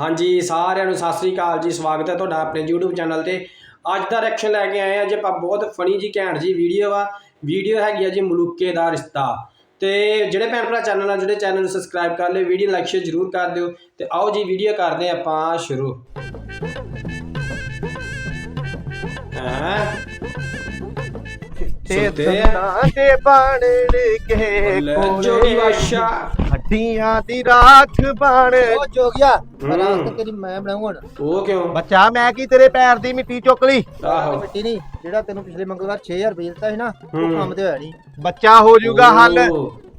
ਹਾਂਜੀ ਸਾਰਿਆਂ ਨੂੰ ਸਤਿ ਸ੍ਰੀ ਅਕਾਲ ਜੀ ਸਵਾਗਤ ਹੈ ਤੁਹਾਡਾ ਆਪਣੇ YouTube ਚੈਨਲ ਤੇ। ਅੱਜ ਦਾ ਰਿਐਕਸ਼ਨ ਲੈ ਕੇ ਆਏ ਆ ਜੀ ਆਪਾਂ ਬਹੁਤ ਫਨੀ ਜੀ ਘੈਂਟ ਜੀ ਵੀਡੀਓ ਆ। ਵੀਡੀਓ ਹੈਗੀ ਆ ਜੀ ਮਲੂਕੇ ਦਾ ਰਿਸ਼ਤਾ। ਤੇ ਜਿਹੜੇ ਭੈਣ ਭਰਾ ਚੈਨਲ ਨਾਲ ਜਿਹੜੇ ਚੈਨਲ ਨੂੰ ਸਬਸਕ੍ਰਾਈਬ ਕਰ ਲਿਓ ਵੀਡੀਓ ਲਾਈਕ ਸ਼ੇਅਰ ਜ਼ਰੂਰ ਕਰ ਦਿਓ। ਤੇ ਆਓ ਜੀ ਵੀਡੀਓ ਕਰਦੇ ਆਪਾਂ ਸ਼ੁਰੂ। ਹਾਂ? ਤੇ ਸੁਣਦੇ ਆ। ਦੇ ਬਾਣਨ ਕੇ ਕੋਲੇ। ਜੋਗੀ ਬਾਦਸ਼ਾ ਹੱਡੀਆਂ ਦੀ ਰਾਖ ਬਣ ਉਹ ਜੋਗਿਆ। ਰਾਤ ਤੇਰੀ ਮੈਂ ਬਣਾਉਂ ਹੁਣ। ਉਹ ਕਿਉਂ? ਬੱਚਾ ਮੈਂ ਕੀ ਤੇਰੇ ਪੈਰ ਦੀ ਮਿੱਟੀ ਚੁੱਕ ਲਈ? ਆਹੋ। ਮਿੱਟੀ ਨਹੀਂ ਜਿਹੜਾ ਤੈਨੂੰ ਪਿਛਲੇ ਮੰਗਲਵਾਰ 6000 ਰੁਪਏ ਦਿੱਤਾ ਸੀ ਨਾ। ਉਹ ਕੰਮ ਤੇ ਹੋਇਆ ਨਹੀਂ। ਬੱਚਾ ਹੋ ਜਾਊਗਾ ਹੱਲ।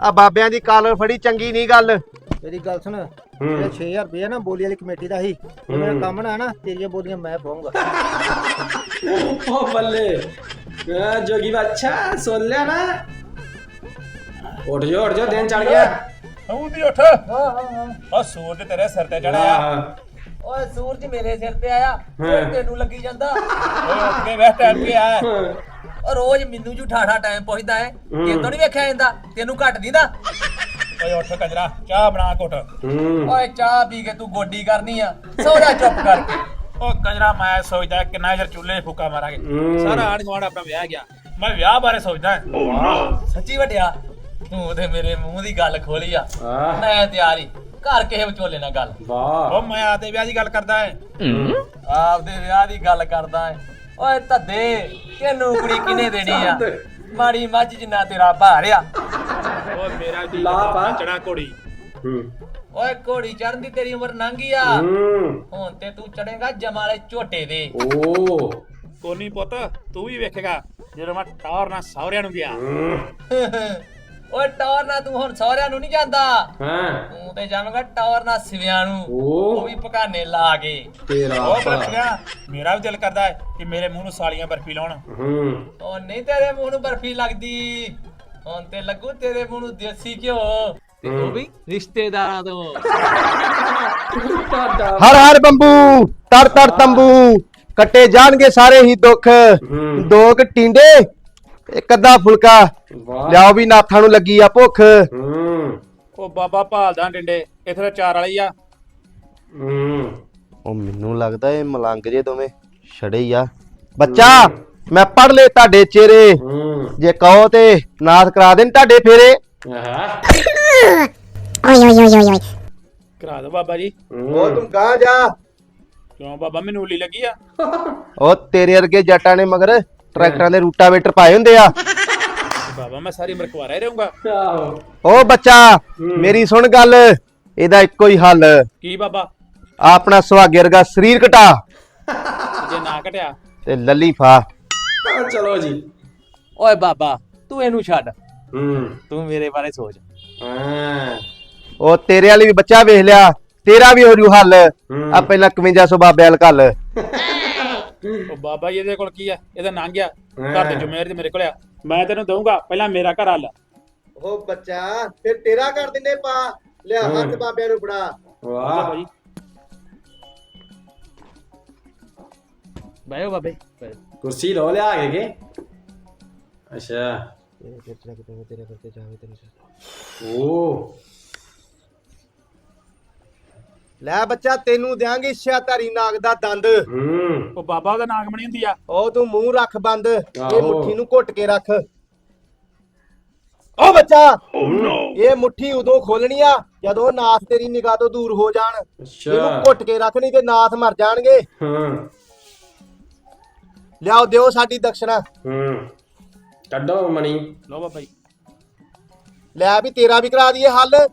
ਆ ਬਾਬਿਆਂ ਦੀ ਕਾਲਰ ਫੜੀ ਚੰਗੀ ਨਹੀਂ ਗੱਲ। ਮੇਰੀ ਗੱਲ ਸੁਣ ਜਿਹੜਾ 6000 ਰੁਪਏ ਨਾ ਬੋਲੀ ਵਾਲੀ ਕਮੇਟੀ ਦਾ ਸੀ ਤੇ ਮੇਰਾ ਹੂੰ। ਕੰਮ ਨਾ ਨਾ ਤੇਰੀਆਂ ਬੋਲੀਆਂ ਮੈਂ ਪਾਉਂਗਾ ਓ ਬੱਲੇ ਜੋਗੀ ਬੱਚਾ ਸੁਣ ਲਿਆ ਨਾ। ਉੱਠ ਜਾ ਉੱਠ ਜਾ ਦਿਨ ਚੜ ਗਿਆ। ਵੀ ਉੱਠ। ਹਾਂ ਹਾਂ ਹਾਂ। ਉਹ ਸੂਰਜ ਤੇਰੇ ਸਿਰ ਤੇ ਚੜਿਆ ਓਏ ਸੂਰਜ ਮੇਰੇ ਸਿਰ ਤੇ ਆਇਆ। ਤੈਨੂੰ ਲੱਗੀ ਜਾਂਦਾ। ਓਏ ਉੱਠ ਕੇ ਬੈਠ ਟਾਈਮ ਕੇ ਆ। ਉਹ ਰੋਜ਼ ਮੈਨੂੰ ਜੂ ਠਾਠਾ ਟਾਈਮ ਪੁੱਛਦਾ ਹੈ। ਕਿਤੋਂ ਨਹੀਂ ਵੇਖਿਆ ਜਾਂਦਾ। ਤੈਨੂੰ ਘੱਟ ਦਿੰਦਾ ਓਏ ਉੱਠ ਕੰਜਰਾ ਚਾਹ ਬਣਾ ਘੁੱਟ ਓਏ ਚਾਹ ਪੀ ਕੇ ਤੂੰ ਗੋਡੀ ਕਰਨੀ ਆ। ਸੋ ਜਾ ਚੁੱਪ ਕਰਕੇ ਉਹ ਕੰਜਰਾ ਮੈਂ ਸੋਚਦਾ ਕਿੰਨਾ ਚਿਰ ਚੁੱਲ੍ਹੇ 'ਚ ਫੂਕਾ ਮਾਰਾਂਗੇ। ਸਾਰਾ ਆਣ ਗਵਾਂਡ ਆਪਣਾ ਵਿਆਹ ਗਿਆ। ਮੈਂ ਵਿਆਹ ਬਾਰੇ ਸੋਚਦਾ ਸੱਚੀ ਵੱਡਿਆ। ਤੂੰ ਤੇ ਮੇਰੇ ਮੂੰਹ ਦੀ ਗੱਲ ਖੋਲੀ ਆ। ਆਹ, ਮੈਂ ਤਿਆਰੀ ਘਰ ਕਿਸੇ ਵਿਚੋਲੇ ਨਾਲ ਗੱਲ। ਵਾਹ। ਉਹ ਮੈਂ ਆਤੇ ਵਿਆਹ ਦੀ ਗੱਲ ਕਰਦਾ ਹੈ। ਆਪਦੇ ਵਿਆਹ ਦੀ ਗੱਲ ਕਰਦਾ ਏ ਓਏ ਧੱਦੇ ਤੈਨੂੰ ਕੁੜੀ ਕਿਨੇ ਦੇਣੀ ਆ? ਮਾੜੀ ਮੱਝ ਜਿੰਨਾ ਤੇਰਾ ਭਾਰ ਆ ਉਹ ਮੇਰਾ ਦੀ ਲਾ ਪਾ। ਚੜਾ ਘੋੜੀ। ਹੂੰ। ਓਏ ਘੋੜੀ ਚੜਨ ਦੀ ਤੇਰੀ ਉਮਰ ਲੰਘੀ ਆ। ਹੂੰ। ਹੁਣ ਤੇ ਤੂੰ ਚੜੇਗਾ ਜਮਾਲੇ ਝੋਟੇ ਦੇ। ਓ। ਕੋਨੀ ਪੁੱਤ ਤੂੰ ਵੀ ਵੇਖੇਗਾ। ਜਦੋਂ ਮੈਂ ਟੌਰ ਨਾਲ ਸਹੁਰਿਆਂ ਨੂੰ ਗਿਆ। ਹੂੰ। ਓਏ ਟੌਰ ਨਾ ਤੂੰ ਹੁਣ ਸਹੁਰਿਆਂ ਨੂੰ ਨਹੀਂ ਜਾਂਦਾ। ਹਾਂ। ਤੂੰ ਤੇ ਜਾਵੇਂਗਾ ਟੌਰ ਨਾ ਸਿਵਿਆਂ ਨੂੰ। ਉਹ ਵੀ ਪਕਾਨੇ ਲਾ ਕੇ। ਤੇਰਾ ਉਹ। ਬੱਚਿਆ ਮੇਰਾ ਵੀ ਦਿਲ ਕਰਦਾ ਹੈ ਕਿ ਮੇਰੇ ਮੂੰਹ ਨੂੰ ਸਾਲੀਆਂ ਬਰਫੀ ਲਾਉਣ। ਹੂੰ। ਉਹ ਨਹੀਂ ਤੇਰੇ ਮੂੰਹ ਨੂੰ ਬਰਫੀ ਲੱਗਦੀ। ਹੁਣ ਤੇ ਲੱਗੂ ਤੇਰੇ ਮੂੰਹ ਨੂੰ ਦੇਸੀ ਘਿਓ। ਤੇ ਉਹ ਵੀ ਰਿਸ਼ਤੇਦਾਰਾਂ ਤੋਂ। ਤੁਹਾਡਾ। ਹਰ ਹਰ ਬੰਬੂ ਤਰ ਤਰ ਤੰਬੂ। ਕੱਟੇ ਜਾਣਗੇ ਸਾਰੇ ਹੀ ਦੁੱਖ। ਹੂੰ। ਦੋ ਕ ਟਿੰਡੇ ਇੱਕ ਅੱਧਾ ਫੁਲਕਾ। ਵਾਹ। ਲਿਆਓ ਵੀ ਨਾਥਾਂ ਨੂੰ ਲੱਗੀ ਆ ਭੁੱਖ। ਹੂੰ। ਉਹ ਬਾਬਾ ਭਾਲਦਾ ਡਿੰਡੇ ਇੱਥੇ ਤਾਂ ਚਾਰ ਵਾਲੀ ਆ। ਹੂੰ। ਉਹ ਮੈਨੂੰ ਲੱਗਦਾ ਇਹ ਮਲੰਗ ਜੇ ਦੋਵੇਂ ਛੜੇ ਹੀ ਆ। ਬੱਚਾ ਮੈਂ ਪੜ ਲਏ ਤੁਹਾਡੇ ਚਿਹਰੇ। ਹੂੰ। ਜੇ ਕਹੋ ਤੇ ਨਾਥ ਕਰਾ ਦੇਣ ਤੁਹਾਡੇ ਫੇਰੇ। ਆਹਾ। ਕਰਾ ਦੋ ਬਾਬਾ ਜੀ। ਉਹ ਤੂੰ ਗਾਂ ਜਾ। ਕਿਉਂ ਬਾਬਾ ਮੈਨੂੰ ਉਲੀ ਲੱਗੀ ਆ। ਉਹ ਤੇਰੇ ਵਰਗੇ ਜੱਟਾਂ ਨੇ ਮਗਰ ਟਰੈਕਟਰਾਂ ਦੇ ਰੂਟਾਵੇਟਰ ਪਾਏ ਹੁੰਦੇ ਆ। ਬਾਬਾ ਮੈਂ ਸਾਰੀ ਉਮਰ ਕੁਆਰਾ ਹੀ ਰਹੂੰਗਾ। ਆਹੋ ਉਹ ਬੱਚਾ ਮੇਰੀ ਸੁਣ ਗੱਲ ਇਹਦਾ ਇੱਕੋ ਹੀ ਹੱਲ। ਕੀ ਬਾਬਾ? ਆ ਆਪਣਾ ਸੁਹਾਗੇ ਵਰਗਾ ਸਰੀਰ ਘਟਾ। ਜੇ ਨਾ ਘਟਿਆ। ਤੇ ਲੱਲੀ ਫਾ। ਹਾਂ, ਚਲੋ ਜੀ। ਓਏ ਬਾਬਾ ਤੂੰ ਇਹਨੂੰ ਛੱਡ। ਹੂੰ। ਤੂੰ ਮੇਰੇ ਬਾਰੇ ਸੋਚ। ਹਾਂ। ਉਹ ਤੇਰੇ ਵਾਲੀ ਵੀ ਬੱਚਾ ਵੇਖ ਲਿਆ ਤੇਰਾ ਵੀ ਹੋ ਜੂ ਹੱਲ। ਆ ਪਹਿਲਾਂ 5100 ਬਾਬੇ ਵਾਲ ਕੱਲ ਉਹ ਬਾਬਾ ਜੀ ਇਹਦੇ ਕੋਲ ਕੀ ਆ? ਇਹਦਾ ਨੰਗ ਆ? ਘਰ ਦੇ ਜ਼ਿੰਮੇਵਾਰੀ ਤੇ ਮੇਰੇ ਕੋਲ ਆ। ਮੈਂ ਤੈਨੂੰ ਦਊਂਗਾ ਪਹਿਲਾਂ ਮੇਰਾ ਘਰ ਹੱਲ। ਉਹ ਬੱਚਾ ਫਿਰ ਤੇਰਾ ਕਰ ਦਿੰਦੇ ਪਾ। ਲਿਆ ਹੱਥ ਬਾਬਿਆਂ ਨੂੰ ਫੜਾ। ਵਾਹ। ਬਾਬਾ ਜੀ ਬਾਇਓ ਬਾਬੇ। ਕੁਰਸੀ ਲੋ ਲਿਆ ਕੇ ਕੇ। ਅੱਛਾ। ਓ। ਲੈ ਬੱਚਾ ਤੈਨੂੰ ਦਿਆਂਗੇ ਛਿਆਤਾਰੀ ਨਾਗ ਦਾ ਦੰਦ। ਹੂੰ। ਉਹ ਬਾਬਾ ਉਹਦਾ ਨਾਗ ਬਣੀ ਹੁੰਦੀ ਆ। ਉਹ ਤੂੰ ਮੂੰਹ ਰੱਖ ਬੰਦ ਇਹ ਆਹੋ। ਮੁੱਠੀ ਨੂੰ ਘੁੱਟ ਕੇ ਰੱਖ। ਉਹ ਬੱਚਾ ਇਹ ਮੁੱਠੀ ਉਦੋਂ ਖੋਲਣੀ ਆ ਜਦੋਂ ਨਾਥ ਤੇਰੀ ਨਿਗਾਹ ਤੋਂ ਦੂਰ ਹੋ ਜਾਣ। ਇਹਨੂੰ ਅੱਛਾ ਘੁੱਟ ਕੇ ਰੱਖ ਨਹੀਂ ਤੇ ਨਾਥ ਮਰ ਜਾਣਗੇ। ਹੂੰ। ਲਿਆਓ ਦਿਓ ਸਾਡੀ ਦਕਸ਼ਨਾ। ਹੂੰ। ਕੱਢੋ ਮਣੀ। ਲੋ ਬਾਬਾ ਜੀ। ਲੈ ਵੀ ਤੇਰਾ ਵੀ ਕਰਾ ਦਈਏ ਹੱਲ।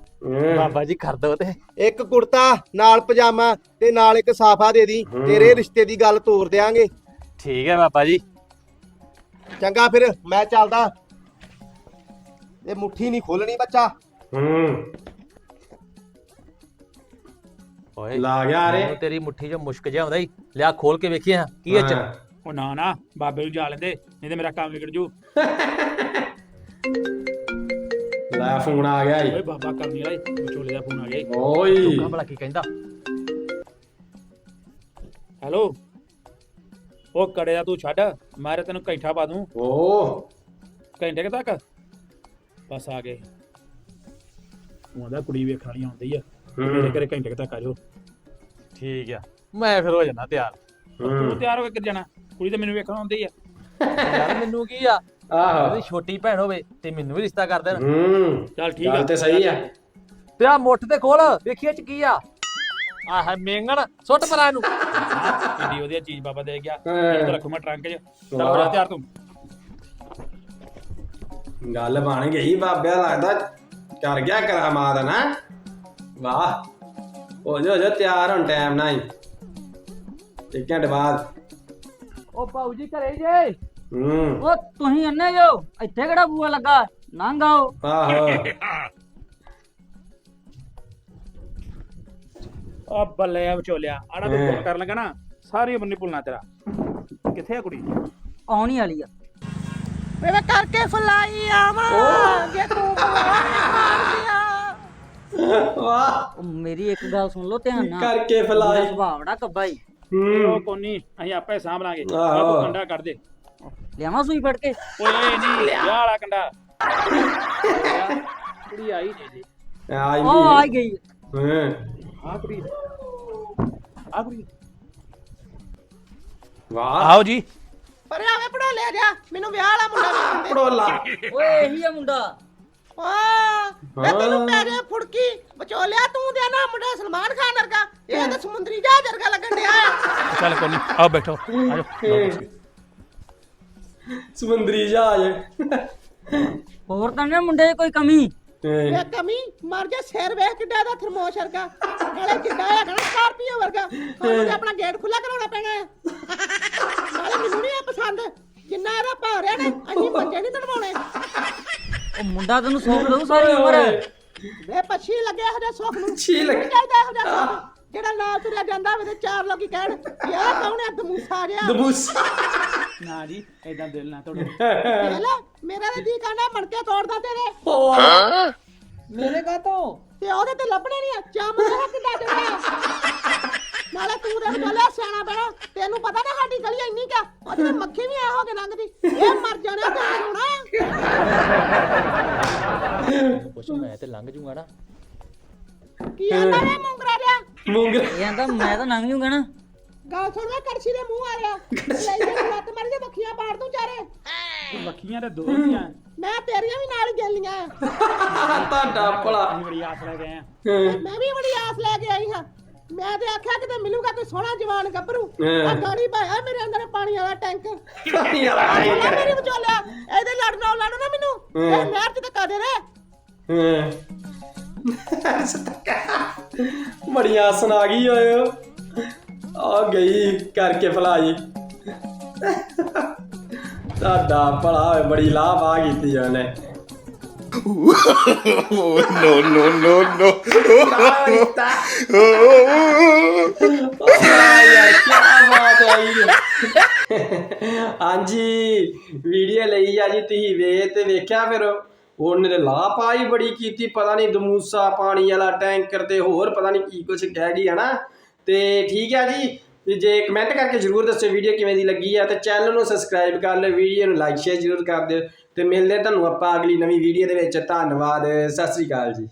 ਬਾਬਾ ਜੀ ਕਰ ਦੋ ਤੇ। ਇੱਕ ਕੁੜਤਾ ਨਾਲ ਪਜਾਮਾ ਤੇ ਨਾਲ ਇੱਕ ਸਾਫਾ ਦੇ ਦੀ। ਤੇਰੇ ਰਿਸ਼ਤੇ ਦੀ ਗੱਲ ਤੋਰ ਦਿਆਂਗੇ। ਠੀਕ ਹੈ ਬਾਬਾ ਜੀ। ਚੰਗਾ ਫਿਰ ਮੈਂ ਚੱਲਦਾ। ਇਹ ਮੁੱਠੀ ਨਹੀਂ ਖੋਲਣੀ ਬੱਚਾ। ਹੂੰ। ਓਏ ਲਾ ਗਿਆ ਰੇ ਮੈਨੂੰ ਤੇਰੀ ਮੁੱਠੀ 'ਚ ਮੁਸ਼ਕ ਜਿਹਾ ਆਉਂਦਾ ਹੀ ਲਿਆ ਖੋਲ ਕੇ ਵੇਖੀਏ ਕੀ ਇਹ ਚ ਹਾਂ। ਉਹ ਨਾ ਨਾ ਬਾਬੇ ਨੂੰ ਜਾ ਲੈਂਦੇ ਨਹੀਂ ਤੇ ਮੇਰਾ ਕੰਮ ਵਿਗੜ ਜੂ। ਲੈ ਫੋਨ ਆ ਗਿਆ ਓਏ ਈ ਬਾਬਾ ਕਰਨੀ ਵਾਲਾ ਈ, ਵਿਚੋਲੇ ਦਾ ਫੋਨ ਆ ਗਿਆ ਈ। ਓਏ। ਲੋਕਾਂ ਭਲਾ ਕੀ ਕਹਿੰਦਾ? ਹੈਲੋ? ਉਹ ਕੜੇ ਦਾ ਤੂੰ ਛੱਡ ਮੈਂ ਤੇ ਤੈਨੂੰ ਕੈਂਠਾ ਪਾ ਦੂੰ। ਓ। ਘੰਟੇ ਕੁ ਤੱਕ? ਬਸ ਆ ਗਏ। ਉਹ ਆਂਦਾ ਕੁੜੀ ਵੇਖਣ ਵਾਲੀ ਆਉਂਦੀ ਆ। ਹੂੰ। ਮੇਰੇ ਘਰੇ ਘੰਟੇ ਕੁ ਤੱਕ ਆ ਜਾਓ। ਠੀਕ ਆ। ਮੈਂ ਫਿਰ ਹੋ ਜਾਣਾ ਤਿਆਰ। ਤੂੰ ਹੂੰ। ਤਿਆਰ ਹੋ ਕੇ ਕਿ ਜਾਣਾ? ਕੁੜੀ ਤਾਂ ਮੈਨੂੰ ਵੇਖਣ ਆਉਂਦੀ ਆ। ਯਾਰ ਮੈਨੂੰ ਕੀ ਆ? ਆਹੋ। ਉਹਦੀ ਛੋਟੀ ਭੈਣ ਹੋਵੇ ਤੇ ਮੈਨੂੰ ਵੀ ਰਿਸ਼ਤਾ ਕਰ ਦੇਣ। ਹੂੰ। ਚੱਲ ਠੀਕ ਆ। ਗੱਲ ਤੇ ਸਹੀ ਆ। ਤੇ ਆ ਮੁੱਠ ਤੇ ਖੋਲ ਵੇਖੀਏ ਚ ਕੀ ਆ। ਆਹ ਮੇਂਗਣ ਸੁੱਟ ਪਰਾਂ ਇਹਨੂੰ। ਕਿੱਡੀ ਵਧੀਆ ਚੀਜ਼ ਬਾਬਾ ਦੇ ਗਿਆ। ਹਾਂ। ਇਹਨੂੰ ਰੱਖੂ ਮੈਂ ਟਰੰਕ 'ਚ। ਚੱਲ ਵਾਹ। ਤਿਆਰ ਤੂੰ। ਗੱਲ ਬਣ ਗਈ ਬਾਬਿਆ ਲੱਗਦਾ ਕਰ ਗਿਆ ਕਰਾਮਾਤ ਨਾ। ਵਾਹ। ਹੋ ਜਾ ਹੋ ਜਾ ਤਿਆਰ ਹੁਣ ਟਾਈਮ ਨਾਲ ਹੀ। ਇੱਕ ਘੰਟੇ ਬਾਅਦ। ਉਹ ਭਾਊ ਜੀ ਘਰੇ ਜੇ। ਹੂੰ। ਉਹ ਤੁਸੀਂ ਅੰਨੇ ਜੋ ਇੱਥੇ ਕਿਹੜਾ ਬੂਆ ਲੱਗਾ? ਲੰਘ ਆਓ ਆਹੋ। ਆ ਬੱਲੇ ਆ ਵਿਚੋਲਿਆ ਆੜਾ ਤੂੰ ਹਾਂ। ਫੋਨ ਕਰਨ ਲੱਗਾ ਨਾ ਸਾਰੀ ਉਮਰ ਨਹੀਂ ਭੁੱਲਣਾ ਤੇਰਾ। ਕਿੱਥੇ ਆ ਕੁੜੀ? ਆਉਣੀ ਵਾਲੀ ਆ। ਵੇ ਕਰਕੇ ਫਲਾਈ ਆਵਾਂ ਜੇ ਤੂੰ ਵਾਹ। ਉਹ ਮੇਰੀ ਇੱਕ ਗੱਲ ਸੁਣ ਲਓ ਧਿਆਨ ਨਾਲ। ਕਰਕੇ ਮੇਰਾ ਫਲਾਈ ਸੁਭਾਅ ਬੜਾ ਕੱਬਾ ਈ। ਹੂੰ। ਉਹ ਕੋਨੀ ਅਸੀਂ ਆਪੇ ਸਾਂਭ ਲਾਂਗੇ। ਆਹੋ। ਤੂੰ ਕੰਡਾ ਕੱਢ ਦੇ। ਲਿਆਵਾਂ ਸੂਈ ਫੜ ਕੇ? ਓਏ ਨਹੀਂ ਵਿਆਹ ਵਾਲਾ ਕੰਡਾ। ਕੁੜੀ ਆਈ ਨਹੀਂ ਜੀ ਆਈ ਉਹ ਆ। ਹੀ ਗਈ। ਹਾਂ। ਆ ਕੁੜੀ। ਆ ਕੁੜੀ। ਵਾਹ। ਆਓ ਜੀ। ਪਰ ਆਵੇ ਪੜਾ ਲਿਆ ਜਾ। ਮੈਨੂੰ ਵਿਆਹ ਵਾਲਾ ਮੁੰਡਾ ਦੇ ਪੜੋਲਾ। ਓਏ ਇਹੀ ਆ ਮੁੰਡਾ। ਵਾਹ ਵੇ ਤੈਨੂੰ। ਪੈਰੇ ਫੁੜਕੀ। ਬਚੋਲਿਆ ਤੂੰ ਦੇ ਨਾ ਮੁੰਡਾ ਸਲਮਾਨ ਖਾਨ ਵਰਗਾ। ਇਹ ਤਾਂ ਸਮੁੰਦਰੀ ਜਹਾਜ਼ ਵਰਗਾ ਲੱਗਣ ਡਿਆ ਚੱਲ ਕੋਨੀ ਆਓ ਬੈਠੋ। ਆ ਜਾਓ ਸਮੁੰਦਰੀ ਜਹਾਜ਼। ਹੋਰ ਤਾਂ ਨਾ ਮੁੰਡੇ 'ਚ ਕੋਈ ਕਮੀ। ਵੇ ਕਮੀ? ਮਰ ਜਾ ਸਿਰ ਵੇਖ ਕਿੱਡਾ ਦਾ ਥਰਮੋਸ਼ ਵਰਗਾ। ਨਾਲੇ ਕਿੱਡਾ ਆ ਕਹਣਾ ਸਕਾਰਪੀਓ ਵਰਗਾ। ਤੇ ਆਪਣਾ ਗੇਟ ਖੁੱਲਾ ਕਰਾਉਣਾ ਪੈਣਾ ਹੈ। ਨਾਲੇ ਮੈਨੂੰ ਨਹੀਂ ਪਸੰਦ। ਜਿੰਨਾ ਇਹਦਾ ਭਾਅ ਰਿਹਾ ਨੇ ਅਸੀਂ ਮੰਜੇ ਨਹੀਂ ਤੜਵਾਉਣੇ। ਉਹ ਮੁੰਡਾ ਤੈਨੂੰ ਸੌਂਪ ਦਊ ਸਾਰੀ ਉਮਰ। ਵੇ ਪੱਛੀ ਲੱਗਿਆ ਹਜੇ ਸੁੱਖ ਨੂੰ। ਛੀ ਲੱਗ ਨਹੀਂ ਚਾਹੀਦਾ ਇਹੋ ਜਿਹਾ ਸੁੱਖ। ਜਿਹੜਾ ਨਾਲ ਤੁਰਿਆ ਜਾਂਦਾ ਤੇ ਚਾਰ ਲੋਕੀ ਕਹਿਣ ਵੀ ਆਹ ਕੌਣ ਹੈ? ਦਮੂਸਾ ਜਿਹਾ। ਦਬੂਸ ਨਾ ਜੀ ਐਦਾਂ ਦਿਲ ਨਾ ਤੋੜੋ। ਲੈ ਮੇਰਾ ਤੇ ਜੀ ਕਾਂਡਾ ਮਣਕੇ ਤੋੜਦਾ ਤੇਰੇ। ਮੇਰੇ ਕਾ ਤੋਂ ਤੇ ਉਹਦੇ ਤੇ ਲੱਭਣੇ ਨਹੀਂ ਆ ਚੰਮ ਦਾ ਕਿੱਡਾ ਜੜਾ ਨਾਲੇ ਤੂੰ ਦੇ ਵਿਚਾਲੇ ਸਿਆਣਾ ਬਣਾ ਤੈਨੂੰ ਪਤਾ ਨਾ ਸਾਡੀ ਗਲੀ ਇੰਨੀ ਕਾ ਉਹਦੇ ਤੇ ਮੱਖੀ ਵੀ ਐ ਹੋ ਕੇ ਲੰਘਦੀ। ਇਹ ਮਰ ਜਾਣਾ ਤੇ ਰੋਣਾ ਪੁੱਛ ਮੈਂ ਤੇ ਲੰਘ ਜੂਗਾ ਨਾ। ਕੀ ਆਂਦਾ ਵੇ ਮੁੰਗਰਾ ਜਿਹਾ? ਮੂੰਗਰਾ ਇਹ ਆਂਦਾ ਮੈਂ ਤਾਂ ਲੰਘ ਜੂਗਾ ਨਾ। ਗੱਲ ਸੁਣ ਮੈਂ ਕੜਛੀ ਦੇ ਮੂੰਹ ਆ ਰਿਹਾ ਲੈ ਜੇ ਲੱਤ ਮਾਰੀ ਤੇ ਮੱਖੀਆਂ ਪਾੜ ਦੂੰ ਚਾਰੇ। ਮੱਖੀਆਂ ਤੇ ਦੋ ਹੀਆਂ ਮੈਂ ਤੇਰੀਆਂ ਵੀ ਨਾਲ ਹੀ ਗੇਲੀਆਂ। ਆ ਤੁਹਾਡਾ ਭਲਾ। ਅਸੀਂ ਬੜੀ ਆਸ ਲੈ ਗਏ ਆ ਮੈਂ ਵੀ ਬੜੀ ਆਸ ਲੈ ਕੇ ਆਈ ਹਾਂ। ਮੈਂ ਤੇ ਆਖਿਆ ਕਿਤੇ ਮਿਲੂਗਾ ਕੋਈ ਸੋਹਣਾ ਜਵਾਨ ਗੱਭਰੂ। ਹਾਂ। ਆ ਗਾੜੀ ਭਾਇਆ ਮੇਰੇ ਅੰਦਰ ਪਾਣੀ ਵਾਲਾ ਟੈਂਕ। ਪਾਣੀ ਵਾਲਾ ਆਏ ਬੋਲਾ ਮੇਰੀ ਵਿਚੋਲਿਆ ਇਹਦੇ ਲੜਨਾ ਲੜੋ ਨਾ ਮੈਨੂੰ। ਹਾਂ। ਇਹ ਨਹਿਰ ਚ ਦੇ ਰੇ ਹਾਂ। ਬੜੀਆਂ ਸੁਣਾ ਗਈ ਓਏ। ਆ ਗਈ ਕਰਕੇ ਫਲਾਈ ਤੁਹਾਡਾ ਭਲਾ ਹੋਏ ਬੜੀ ਲਾਭ ਆ ਕੀਤੀ ਉਹਨੇ। No, no, no, no. ਹਾਂਜੀ ਵੀਡੀਓ ਲਈ ਆ ਜੀ ਤੁਸੀਂ ਵੇਖ ਤੇ ਵੇਖਿਆ ਫਿਰ। ਉਹਨੇ ਤੇ ਲਾਹ ਪਾਈ ਬੜੀ ਕੀਤੀ ਪਤਾ ਨਹੀਂ ਦਮੂਸਾ ਪਾਣੀ ਵਾਲਾ ਟੈਂਕਰ ਤੇ ਹੋਰ ਪਤਾ ਨਹੀਂ ਕੀ ਕੁਝ ਕਹਿ ਗਈ ਹਨਾ? ਤੇ ਠੀਕ ਹੈ ਜੀ। ਜੇ ਕਮੈਂਟ ਕਰਕੇ ਜਰੂਰ ਦੱਸਿਓ ਵੀਡੀਓ ਕਿਵੇਂ ਦੀ ਲੱਗੀ ਆ ਤੇ ਚੈਨਲ ਨੂੰ ਸਬਸਕ੍ਰਾਈਬ ਕਰ ਲਿਓ ਵੀਡੀਓ ਨੂੰ ਲਾਈਕ ਸ਼ੇਅਰ ਜਰੂਰ ਕਰ ਦਿਓ ਤੇ ਮਿਲਦੇ ਤੁਹਾਨੂੰ ਆਪਾਂ ਅਗਲੀ ਨਵੀਂ ਵੀਡੀਓ ਦੇ ਵਿੱਚ। ਧੰਨਵਾਦ, ਸਤਿ ਸ੍ਰੀ ਅਕਾਲ ਜੀ।